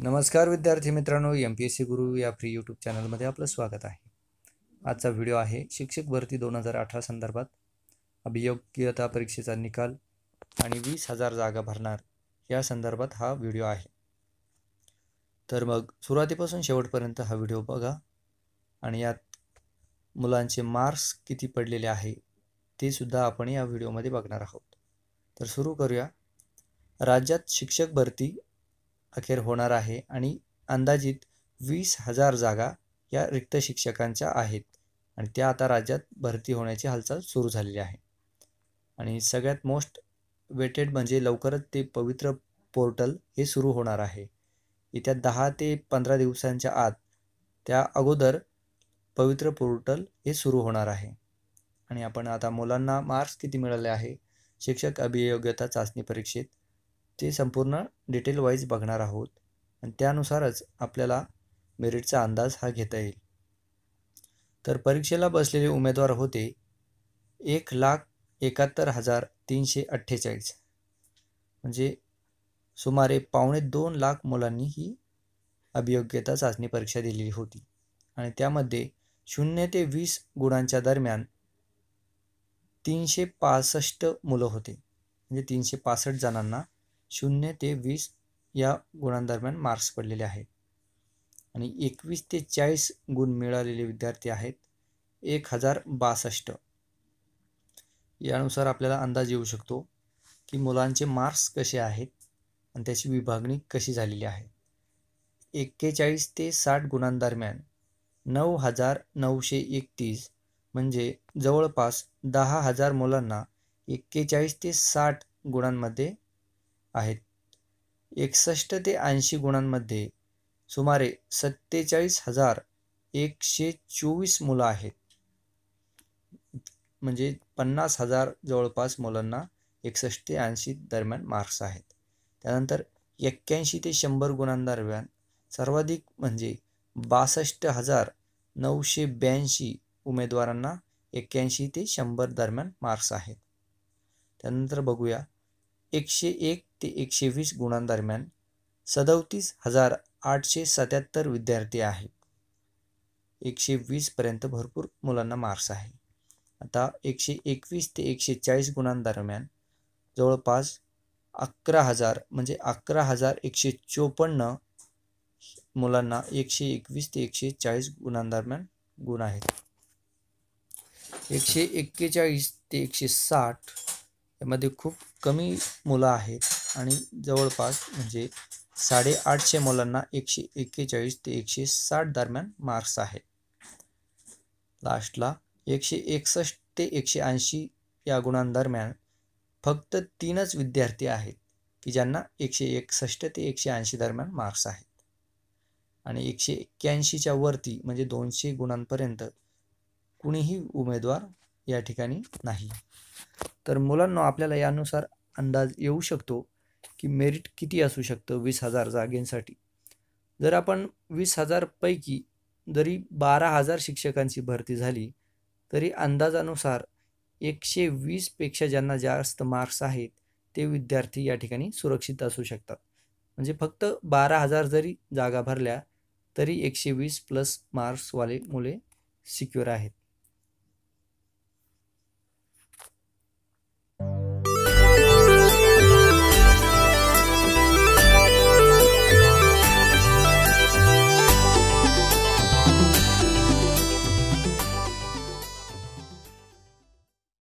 नमस्कार विद्यार्थी मित्रांनो एम पी एस सी गुरु या फ्री यूट्यूब चॅनलमध्ये आपलं स्वागत आहे. आजचा व्हिडिओ आहे शिक्षक भरती दोन हजार अठरा संदर्भात. अभियोग्यता परीक्षेचा निकाल आणि वीस हजार जागा भरणार या संदर्भात हा व्हिडिओ आहे. तर मग सुरुवातीपासून शेवटपर्यंत हा व्हिडिओ बघा. आणि यात मुलांचे मार्क्स किती पडलेले आहे ते सुद्धा आपण या व्हिडिओमध्ये बघणार आहोत. तर सुरू करूया. राज्यात शिक्षक भरती अखेर होणार आहे आणि अंदाजित वीस हजार जागा या रिक्त शिक्षकांच्या आहेत. आणि त्या आता राज्यात भरती होण्याची हालचाल सुरू झालेली आहे. आणि सगळ्यात मोस्ट वेटेड म्हणजे लवकरच ते पवित्र पोर्टल हे सुरू होणार आहे. येत्या दहा ते पंधरा दिवसांच्या आत त्या अगोदर पवित्र पोर्टल हे सुरू होणार आहे. आणि आपण आता मुलांना मार्क्स किती मिळाले आहे? शिक्षक अभियोग्यता चाचणी परीक्षेत ते संपूर्ण डिटेल वाईज बघणार आहोत. आणि त्यानुसारच आपल्याला मेरिटचा अंदाज हा घेता येईल. तर परीक्षेला बसलेले उमेदवार होते एक लाख एकाहत्तर हजार तीनशे अठ्ठेचाळीस. म्हणजे सुमारे पावणे दोन लाख मुलांनी ही अभियोग्यता चाचणी परीक्षा दिलेली होती. आणि त्यामध्ये शून्य ते वीस गुणांच्या दरम्यान तीनशे पासष्ट मुलं होते. म्हणजे तीनशे पासष्ट जणांना शून्य ते वीस या गुणांदरम्यान मार्क्स पडलेले आहेत. आणि एकवीस ते चाळीस गुण मिळालेले विद्यार्थी आहेत. एक हजार बासष्ट. यानुसार आपल्याला अंदाज येऊ शकतो की मुलांचे मार्क्स कसे आहेत आणि त्याची विभागणी कशी झालेली आहे. एक्केचाळीस ते साठ गुणांदरम्यान नऊ हजार नऊशे एकतीस म्हणजे जवळपास दहा हजार मुलांना एक्केचाळीस ते साठ गुणांमध्ये आहेत. एकसष्ट ते ऐंशी गुणांमध्ये सुमारे सत्तेचाळीस हजार एकशे चोवीस मुलं आहेत. म्हणजे पन्नास हजार जवळपास मुलांना एकसष्ट ते ऐंशी दरम्यान मार्क्स आहेत. त्यानंतर एक्क्याऐंशी ते शंभर गुणांदरम्यान सर्वाधिक म्हणजे बासष्ट हजार नऊशे ब्याऐंशी उमेदवारांना एक्क्याऐंशी ते शंभर दरम्यान मार्क्स आहेत. त्यानंतर बघूया. एकशे एक ते एकशे वीस गुणांदरम्यान सदोतीस हजार आठशे सत्याहत्तर विद्यार्थी आहेत. एकशे वीसपर्यंत भरपूर मुलांना मार्क्स आहे. आता एकशे एकवीस ते एकशे चाळीस गुणांदरम्यान जवळपास अकरा हजार म्हणजे अकरा हजार एकशे चोपन्न मुलांना एकशे एकवीस ते एकशे चाळीस गुणांदरम्यान गुण आहेत. एकशे एक्केचाळीस ते एकशे साठ यामध्ये खूप कमी मुलं आहेत. आणि जवळपास म्हणजे साडेआठशे मुलांना एकशे एक्केचाळीस ते एकशे साठ दरम्यान मार्क्स आहेत. लास्टला एकशे एकसष्ट ते एकशे ऐंशी या गुणांदरम्यान फक्त तीनच विद्यार्थी आहेत की ज्यांना एकशे एकसष्ट ते एकशे ऐंशी दरम्यान मार्क्स आहेत. आणि एकशे एक्क्याऐंशीच्या वरती म्हणजे दोनशे गुणांपर्यंत कुणीही उमेदवार या ठिकाणी नाही. तर मुलांना आपल्याला यानुसार अंदाज येऊ शकतो की मेरिट किती असू शकतं वीस हजार जागेंसाठी? जर आपण वीस हजारपैकी जरी बारा हजार शिक्षकांची भरती झाली तरी अंदाजानुसार एकशे वीसपेक्षा ज्यांना जास्त मार्क्स आहेत ते विद्यार्थी या ठिकाणी सुरक्षित असू शकतात. म्हणजे फक्त बारा हजार जरी जागा भरल्या तरी एकशे वीस प्लस मार्क्सवाले मुले सिक्युअर आहेत.